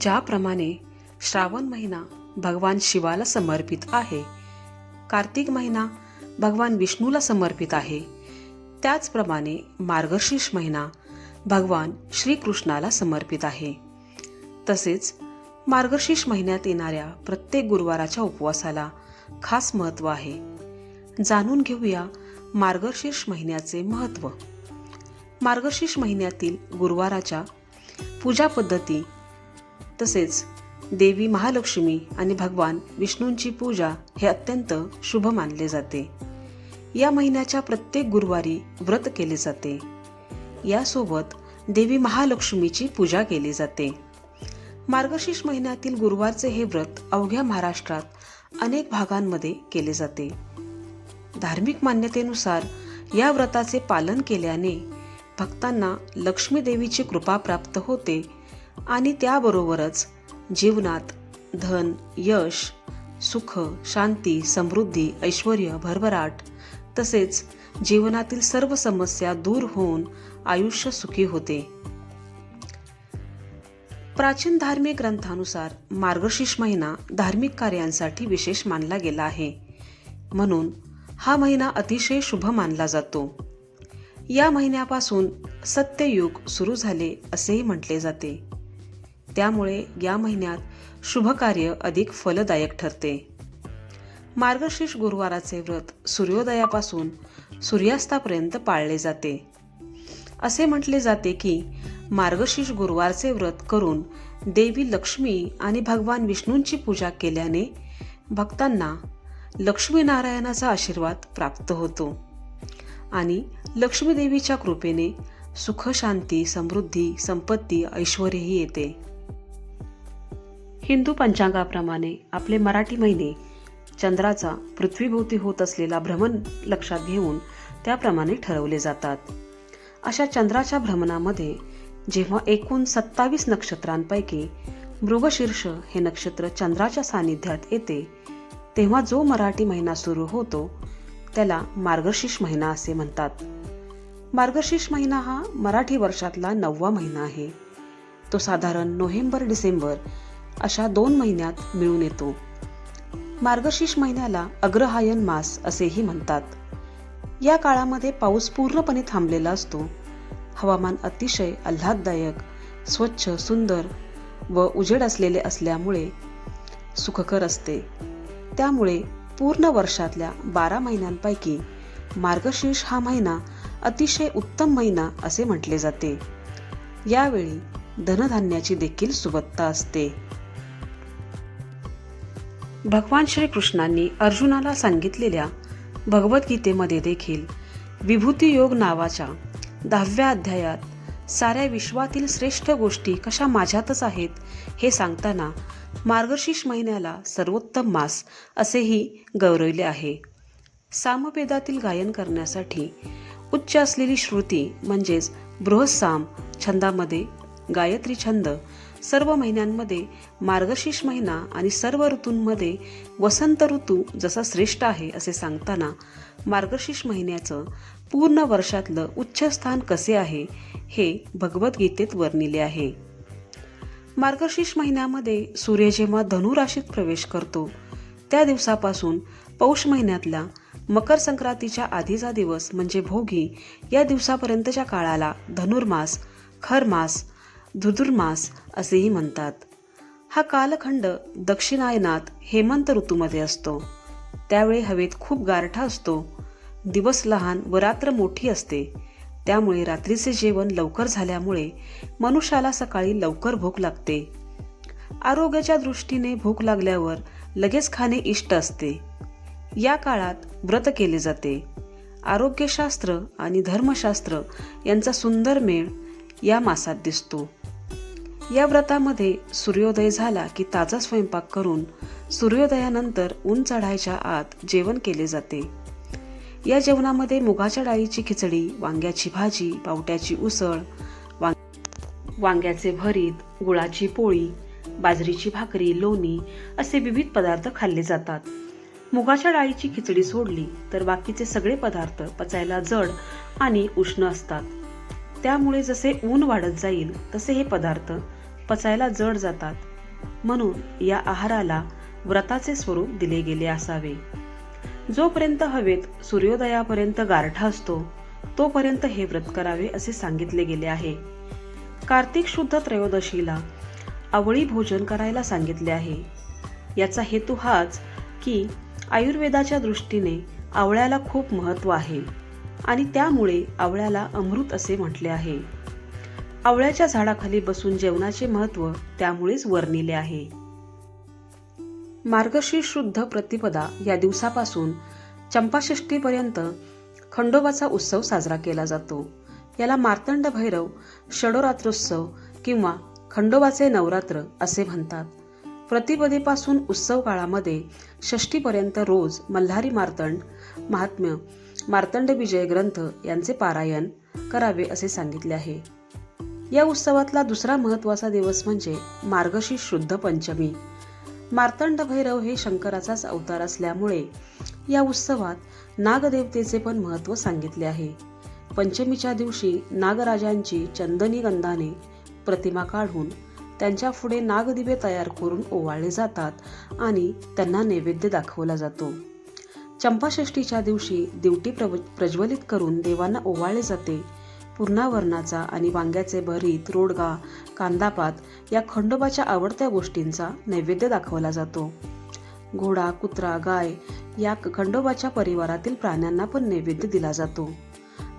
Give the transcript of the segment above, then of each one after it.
ज्याप्रमाणे श्रावण महिना भगवान शिवाला समर्पित आहे कार्तिक महिना भगवान विष्णूला समर्पित आहे त्याचप्रमाणे मार्गशीर्ष महिना भगवान श्रीकृष्णाला समर्पित आहे. तसेच मार्गशीर्ष महिन्यात येणाऱ्या प्रत्येक गुरुवाराच्या उपवासाला खास महत्त्व आहे. जाणून घेऊया मार्गशीर्ष महिन्याचे महत्त्व. मार्गशीर्ष महिन्यातील गुरुवाराच्या पूजा पद्धती तसेच देवी महालक्ष्मी आणि भगवान विष्णूंची पूजा हे अत्यंत शुभ मानले जाते. या महिन्याच्या प्रत्येक गुरुवारी व्रत केले जाते. यासोबत देवी महालक्ष्मीची पूजा केली जाते. मार्गशीर्ष महिन्यातील गुरुवारचे हे व्रत अवघ्या महाराष्ट्रात अनेक भागांमध्ये केले जाते. धार्मिक मान्यतेनुसार या व्रताचे पालन केल्याने भक्तांना लक्ष्मी देवीची कृपा प्राप्त होते आणि त्याबरोबरच जीवनात धन यश सुख शांती समृद्धी ऐश्वर भरभराट तसेच जीवनातील सर्व समस्या दूर होऊन आयुष्य सुखी होते. प्राचीन धार्मिक ग्रंथानुसार मार्गशीर्ष महिना धार्मिक कार्यांसाठी विशेष मानला गेला आहे. म्हणून हा महिना अतिशय शुभ मानला जातो. या महिन्यापासून सत्ययुग सुरू झाले असेही म्हटले जाते. त्यामुळे या महिन्यात शुभकार्य अधिक फलदायक ठरते. मार्गशीर्ष गुरुवाराचे व्रत सूर्योदयापासून सूर्यास्तापर्यंत पाळले जाते. असे म्हटले जाते की मार्गशीर्ष गुरुवारचे व्रत करून देवी लक्ष्मी आणि भगवान विष्णूंची पूजा केल्याने भक्तांना लक्ष्मीनारायणाचा आशीर्वाद प्राप्त होतो आणि लक्ष्मीदेवीच्या कृपेने सुख शांती समृद्धी संपत्ती ऐश्वर्यही येते. हिंदू पंचांगाप्रमाणे आपले मराठी महिने चंद्राचा पृथ्वीभोवती होत असलेला भ्रमण लक्षात घेऊन त्याप्रमाणे ठरवले जातात. अशा चंद्राच्या भ्रमणामध्ये जेव्हा एकूण सत्तावीस नक्षत्रांपैकी मृगशीर्ष हे नक्षत्र चंद्राच्या सानिध्यात येते तेव्हा जो मराठी महिना सुरू होतो त्याला मार्गशीर्ष महिना असे म्हणतात. मार्गशीर्ष महिना हा मराठी वर्षातला नववा महिना आहे. तो साधारण नोव्हेंबर डिसेंबर अशा दोन महिन्यात मिळून येतो. मार्गशीर्ष महिन्याला अग्रहायन मास असेही म्हणतात. या काळामध्ये पाऊस पूर्णपणे थांबलेला असतो. हवामान अतिशय आल्हाददायक स्वच्छ सुंदर व उजेड असलेले असल्यामुळे सुखकर असते. त्यामुळे पूर्ण वर्षातल्या बारा महिन्यांपैकी मार्गशीर्ष हा महिना अतिशय उत्तम महिना असे म्हटले जाते. यावेळी धनधान्याची देखील सुबत्ता असते. भगवान श्रीकृष्णांनी अर्जुनाला सांगितलेल्या भगवद्गीतेमध्ये देखील विभूतीयोग नावाच्या दहाव्या अध्यायात साऱ्या विश्वातील श्रेष्ठ गोष्टी कशा माझ्यातच आहेत हे सांगताना मार्गशीर्ष महिन्याला सर्वोत्तम मास असेही गौरवले आहे. सामवेदातील गायन करण्यासाठी उच्च असलेली श्रुती म्हणजेच बृहस्साम छंदामध्ये गायत्री छंद सर्व महिन्यांमध्ये मार्गशीर्ष महिना आणि सर्व ऋतूंमध्ये वसंत ऋतू जसा श्रेष्ठ आहे असे सांगताना मार्गशीर्ष महिन्याचं पूर्ण वर्षातलं उच्च स्थान कसे आहे हे भगवद्गीतेत वर्णिले आहे. मार्गशीर्ष महिन्यामध्ये सूर्य जेव्हा धनुराशीत प्रवेश करतो त्या दिवसापासून पौष महिन्यातल्या मकर संक्रांतीच्या आधीचा दिवस म्हणजे भोगी या दिवसापर्यंतच्या काळाला धनुर्मास खरमास धुर्धुर्मास असेही म्हणतात. हा कालखंड दक्षिणायनात हेमंत ऋतूमध्ये असतो. त्यावेळी हवेत खूप गारठा असतो. दिवस लहान व रात्र मोठी असते. त्यामुळे रात्रीचे जेवण लवकर झाल्यामुळे मनुष्याला सकाळी लवकर भूक लागते. आरोग्याच्या दृष्टीने भूक लागल्यावर लगेच खाणे इष्ट असते. या काळात व्रत केले जाते. आरोग्यशास्त्र आणि धर्मशास्त्र यांचा सुंदर मेळ या मासात दिसतो. या व्रतामध्ये सूर्योदय झाला की ताजा स्वयंपाक करून सूर्योदयानंतर ऊन चढायच्या आत जेवण केले जाते. या जेवणामध्ये मुगाच्या डाळीची खिचडी वांग्याची भाजी पावट्याची उसळ वांग वांग्याचे भरीत गुळाची पोळी बाजरीची भाकरी लोणी असे विविध पदार्थ खाल्ले जातात. मुगाच्या डाळीची खिचडी सोडली तर बाकीचे सगळे पदार्थ पचायला जड आणि उष्ण असतात. त्यामुळे जसे ऊन वाढत जाईल तसे हे पदार्थ पचायला जड जातात. म्हणून या आहाराला व्रताचे स्वरूप दिले गेले असावे. जोपर्यंत हवेत सूर्योदयापर्यंत गारठा असतो तोपर्यंत हे व्रत करावे असे सांगितले गेले आहे. कार्तिक शुद्ध त्रयोदशीला आवळी भोजन करायला सांगितले आहे. याचा हेतू हाच की आयुर्वेदाच्या दृष्टीने आवळ्याला खूप महत्त्व आहे. आणि त्यामुळे आवळ्याला अमृत असे म्हटले आहे. आवळ्याच्या झाडाखाली बसून जेवणाचे महत्त्व त्यामुळेच वर्णिले आहे. मार्गशीर्ष शुद्ध प्रतिपदा या दिवसापासून चंपाषष्टीपर्यंत खंडोबाचा उत्सव साजरा केला जातो. याला मार्तंड भैरव षडोरात्रोत्सव किंवा खंडोबाचे नवरात्र असे म्हणतात. प्रतिपदेपासून उत्सव काळामध्ये षष्टीपर्यंत रोज मल्हारी मार्तंड महात्म्य मार्तंड विजय ग्रंथ यांचे पारायण करावे असे सांगितले आहे. या उत्सवातला दुसरा महत्त्वाचा दिवस म्हणजे मार्गशीर्ष शुद्ध पंचमी. मार्तंड भैरव हे शंकराचाच अवतार असल्यामुळे या उत्सवात नागदेवतेचे पण महत्त्व सांगितले आहे. पंचमीच्या दिवशी नागराजांची चंदनी गंधाने प्रतिमा काढून त्यांच्या पुढे नागदिवे तयार करून ओवाळले जातात आणि त्यांना नैवेद्य दाखवला जातो. चंपाषष्टीच्या दिवशी दिवटी प्रव प्रज्वलित करून देवांना ओवाळले जाते. पूर्णावरणाचा आणि वांग्याचे भरीत रोडगा कांदापात या खंडोबाच्या आवडत्या गोष्टींचा नैवेद्य दाखवला जातो. घोडा कुत्रा गाय या खंडोबाच्या परिवारातील प्राण्यांना पण नैवेद्य दिला जातो.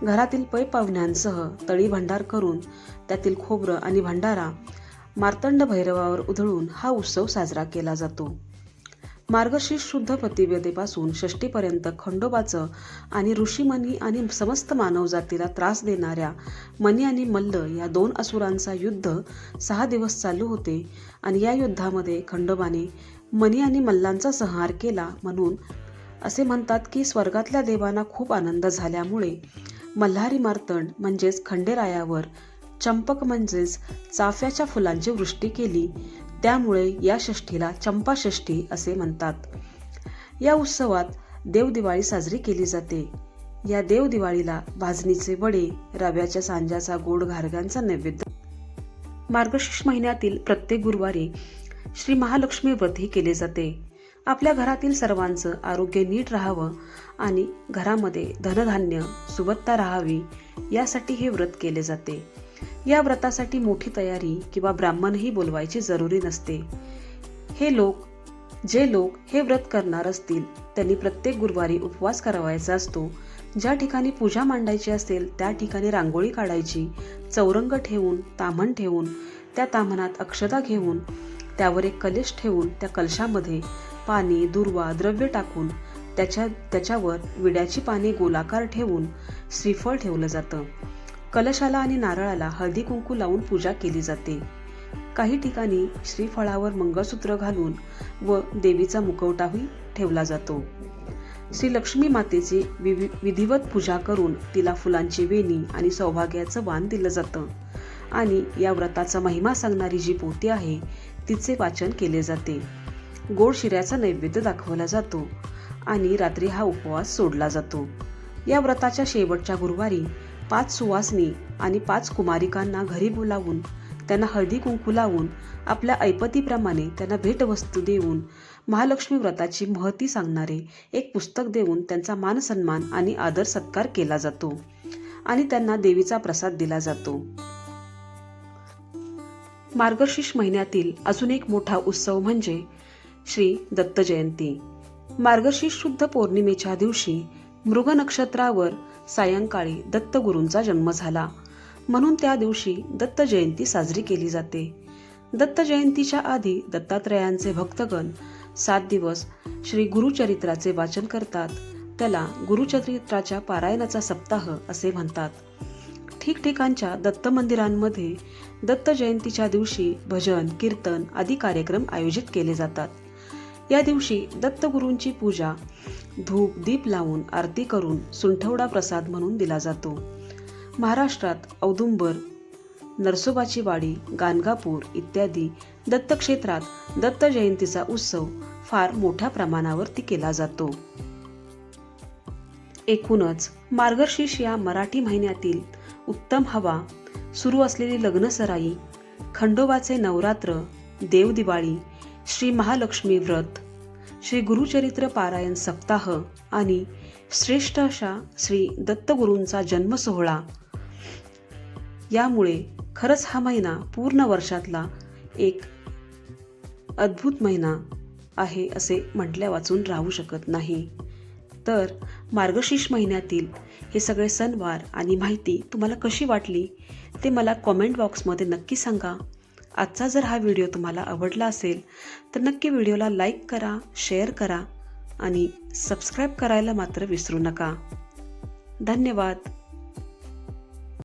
घरातील पै पाहुण्यांसह तळी भंडार करून त्यातील खोबरं आणि भंडारा मार्तंड भैरवावर उधळून हा उत्सव साजरा केला जातो. मार्गशीर्ष शुद्ध प्रतिवेदेपासून षष्टीपर्यंत खंडोबाचं आणि ऋषीमनी आणि समस्त मानवजातीला त्रास देणाऱ्या मनी आणि मल्ल या दोन असुरांचा युद्ध सहा दिवस चालू होते आणि या युद्धामध्ये खंडोबाने मनी आणि मल्लांचा संहार केला म्हणून असे म्हणतात की स्वर्गातल्या देवांना खूप आनंद झाल्यामुळे मल्हारी मार्तंड म्हणजेच खंडेरायावर चंपक म्हणजेच चाफ्याच्या फुलांची वृष्टी केली. त्यामुळे या षष्ठीला चंपाषष्ठी असे म्हणतात. या उत्सवात देवदिवाळी साजरी केली जाते. या देवदिवाळीला भाजणीचे वडे रव्याच्या सांज्याचा गोड घारग्यांचा नैवेद्य. मार्गशीर्ष महिन्यातील प्रत्येक गुरुवारी श्री महालक्ष्मी व्रतही केले जाते. आपल्या घरातील सर्वांचं आरोग्य नीट राहावं आणि घरामध्ये धनधान्य सुबत्ता राहावी यासाठी हे व्रत केले जाते. या व्रतासाठी मोठी तयारी किंवा ब्राह्मणही बोलवायची जरुरी नसते. हे लोक जे लोक हे व्रत करणार असतील त्यांनी प्रत्येक गुरुवारी उपवास करावायचा असतो. ज्या ठिकाणी पूजा मांडायची असेल त्या ठिकाणी रांगोळी काढायची चौरंग ठेवून ताम्हण ठेवून त्या ताम्हणात अक्षता घेऊन त्यावर एक कलश ठेवून त्या कलशामध्ये पाणी दुर्वा द्रव्य टाकून त्याच्या त्याच्यावर विड्याची पाने गोलाकार ठेवून श्रीफळ ठेवलं जातं. कलशाला आणि नारळाला हळदी कुंकू लावून पूजा केली जाते. काही ठिकाणी श्रीफळावर मंगळसूत्र घालून व देवीचा मुखवटाही ठेवला जातो. श्री लक्ष्मी मातेची विवि विधिवत पूजा करून तिला फुलांची वेणी आणि सौभाग्याचं वाण दिलं जातं. आणि या व्रताचा महिमा सांगणारी जी पोती आहे तिचे वाचन केले जाते. गोड शिऱ्याचा नैवेद्य दाखवला जातो आणि रात्री हा उपवास सोडला जातो. या व्रताच्या शेवटच्या गुरुवारी पाच सुवासनी आणि पाच कुमारिकांना घरी बोलावून त्यांना हळदी कुंकू लावून आपल्या ऐपतीप्रमाणे त्यांना भेटवस्तू देऊन महालक्ष्मी व्रताची महती सांगणारे एक पुस्तक देऊन त्यांचा मान सन्मान आणि आदर सत्कार केला जातो आणि त्यांना देवीचा प्रसाद दिला जातो. मार्गशीर्ष महिन्यातील अजून एक मोठा उत्सव म्हणजे श्री दत्त जयंती. मार्गशीर्ष शुद्ध पौर्णिमेच्या दिवशी मृग नक्षत्रावर सायंकाळी दत्तगुरूंचा जन्म झाला. म्हणून त्या दिवशी दत्त जयंती साजरी केली जाते. दत्त जयंतीच्या आधी दत्तात्रयांचे भक्तगण सात दिवस श्री गुरुचरित्राचे वाचन करतात. त्याला गुरुचरित्राच्या पारायणाचा सप्ताह असे म्हणतात. ठिकठिकाणच्या दत्त मंदिरांमध्ये दत्त जयंतीच्या दिवशी भजन कीर्तन आदी कार्यक्रम आयोजित केले जातात. या दिवशी दत्तगुरूंची पूजा धूप दीप लावून आरती करून सुंठवडा प्रसाद म्हणून दिला जातो. महाराष्ट्रात औदुंबर नरसोबाची वाडी गाणगापूर इत्यादी दत्तक्षेत्रात दत्त जयंतीचा उत्सव फार मोठ्या प्रमाणावरती केला जातो. एकूणच मार्गशीर्ष या मराठी महिन्यातील उत्तम हवा सुरू असलेली लग्नसराई खंडोबाचे नवरात्र देवदिवाळी श्री महालक्ष्मी व्रत श्री गुरुचरित्र पारायण सप्ताह आणि श्रेष्ठ अशा श्री दत्तगुरूंचा जन्मसोहळा यामुळे खरंच हा महिना पूर्ण वर्षातला एक अद्भुत महिना आहे असे म्हटल्या वाचून राहू शकत नाही. तर मार्गशीर्ष महिन्यातील हे सगळे सणवार आणि माहिती तुम्हाला कशी वाटली ते मला कॉमेंट बॉक्समध्ये नक्की सांगा. आजचा जर हा व्हिडिओ तुम्हाला आवडला असेल तर नक्की व्हिडिओला लाईक करा शेअर करा आणि सबस्क्राईब करायला मात्र विसरू नका. धन्यवाद.